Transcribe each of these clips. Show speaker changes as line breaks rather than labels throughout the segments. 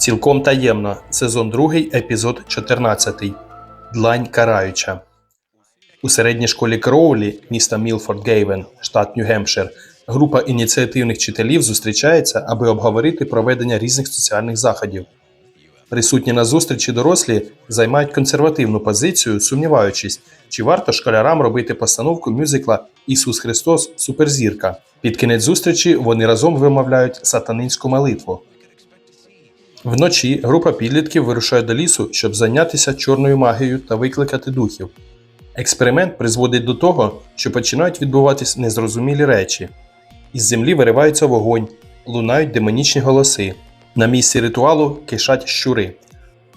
Цілком таємно. Сезон 2, епізод 14. Длань караюча. У середній школі Кроулі, міста Мілфорд Гейвен, штат Нью-Гемпшир, група ініціативних вчителів зустрічається, аби обговорити проведення різних соціальних заходів. Присутні на зустрічі дорослі займають консервативну позицію, сумніваючись, чи варто школярам робити постановку мюзикла Ісус Христос Суперзірка. Під кінець зустрічі вони разом вимовляють сатанинську молитву. Вночі група підлітків вирушає до лісу, щоб зайнятися чорною магією та викликати духів. Експеримент призводить до того, що починають відбуватись незрозумілі речі. Із землі виривається вогонь, лунають демонічні голоси. На місці ритуалу кишать щури.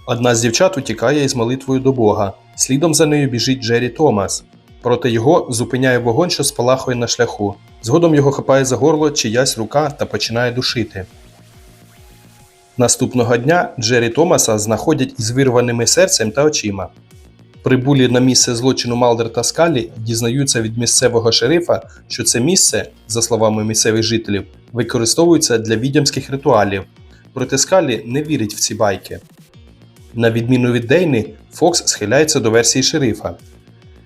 Одна з дівчат утікає із молитвою до Бога. Слідом за нею біжить Джері Томас. Проти його зупиняє вогонь, що спалахує на шляху. Згодом його хапає за горло чиясь рука та починає душити. Наступного дня Джері Томаса знаходять із вирваними серцем та очима. Прибулі на місце злочину Малдер та Скалі дізнаються від місцевого шерифа, що це місце, за словами місцевих жителів, використовується для відьомських ритуалів. Проте Скалі не вірить в ці байки. На відміну від Дейни, Фокс схиляється до версії шерифа.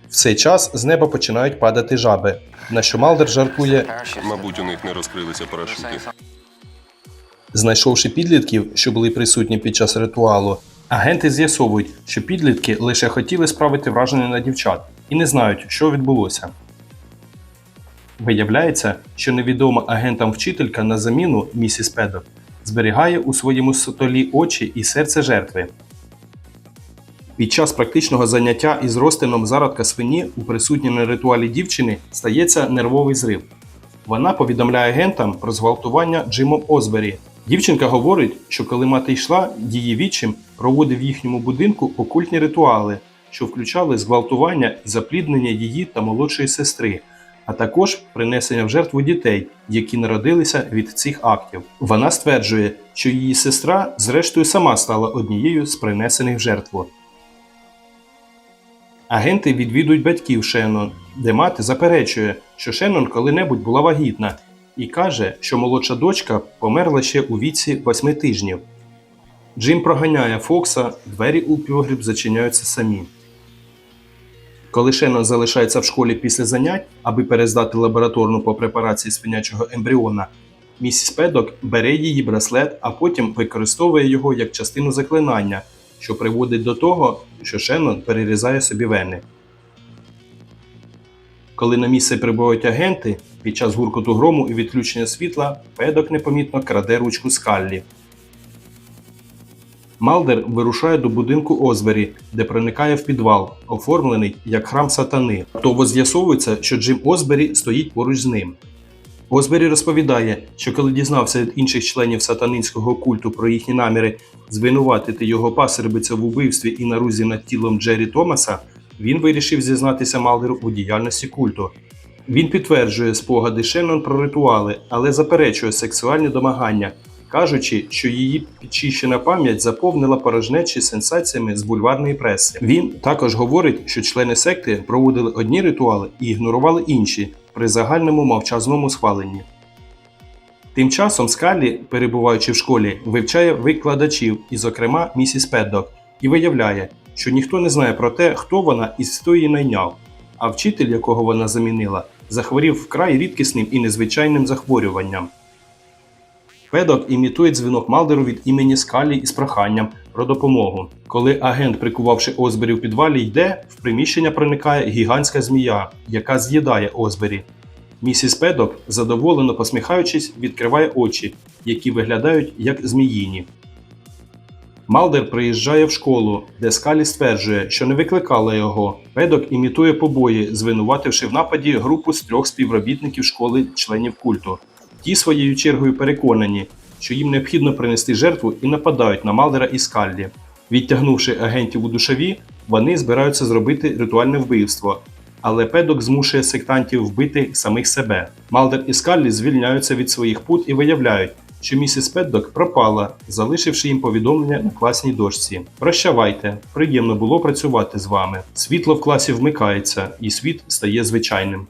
В цей час з неба починають падати жаби, на що Малдер жартує,
Мабуть, у них не розкрилися парашути.
Знайшовши підлітків, що були присутні під час ритуалу, агенти з'ясовують, що підлітки лише хотіли справити враження на дівчат і не знають, що відбулося. Виявляється, що невідома агентам вчителька на заміну місіс Педок зберігає у своєму столі очі і серце жертви. Під час практичного заняття із розтином зародка свині у присутній на ритуалі дівчини стається нервовий зрив. Вона повідомляє агентам про зґвалтування Джимом Озбері. Дівчинка говорить, що коли мати йшла, її відчим проводив в їхньому будинку окультні ритуали, що включали зґвалтування і запліднення її та молодшої сестри, а також принесення в жертву дітей, які народилися від цих актів. Вона стверджує, що її сестра, зрештою, сама стала однією з принесених в жертву. Агенти відвідують батьків Шеннон, де мати заперечує, що Шеннон коли-небудь була вагітна, і каже, що молодша дочка померла ще у віці восьми тижнів. Джим проганяє Фокса, двері у погріб зачиняються самі. Коли Шеннон залишається в школі після занять, аби перездати лабораторну по препарації свинячого ембріона, місіс Педок бере її браслет, а потім використовує його як частину заклинання, що приводить до того, що Шеннон перерізає собі вени. Коли на місце прибувають агенти, під час гуркоту грому і відключення світла педок непомітно краде ручку Скаллі. Малдер вирушає до будинку Озбері, де проникає в підвал, оформлений як храм сатани. Того з'ясовується, що Джим Озбері стоїть поруч з ним. Озбері розповідає, що коли дізнався від інших членів сатанинського культу про їхні наміри звинуватити його пасербиця в убивстві і нарузі над тілом Джері Томаса, він вирішив зізнатися Малдеру у діяльності культу. Він підтверджує спогади Шеннон про ритуали, але заперечує сексуальні домагання, кажучи, що її підчищена пам'ять заповнила порожнечі сенсаціями з бульварної преси. Він також говорить, що члени секти проводили одні ритуали і ігнорували інші при загальному мовчазному схваленні. Тим часом Скалі, перебуваючи в школі, вивчає викладачів, і, зокрема, місіс Педдок, і виявляє, що ніхто не знає про те, хто вона і хто її найняв, а вчитель, якого вона замінила, захворів вкрай рідкісним і незвичайним захворюванням. Педок імітує дзвінок Малдеру від імені Скалі із проханням про допомогу. Коли агент, прикувавши Озбері в підвалі, йде, в приміщення проникає гігантська змія, яка з'їдає Озбері. Місіс Педок, задоволено посміхаючись, відкриває очі, які виглядають як зміїні. Малдер приїжджає в школу, де Скалі стверджує, що не викликала його. Педок імітує побої, звинувативши в нападі групу з трьох співробітників школи членів культу. Ті своєю чергою переконані, що їм необхідно принести жертву і нападають на Малдера і Скаллі. Відтягнувши агентів у душові, вони збираються зробити ритуальне вбивство. Але педок змушує сектантів вбити самих себе. Малдер і Скаллі звільняються від своїх пут і виявляють, що місіс Педдок пропала, залишивши їм повідомлення на класній дошці. Прощавайте, приємно було працювати з вами. Світло в класі вмикається, і світ стає звичайним.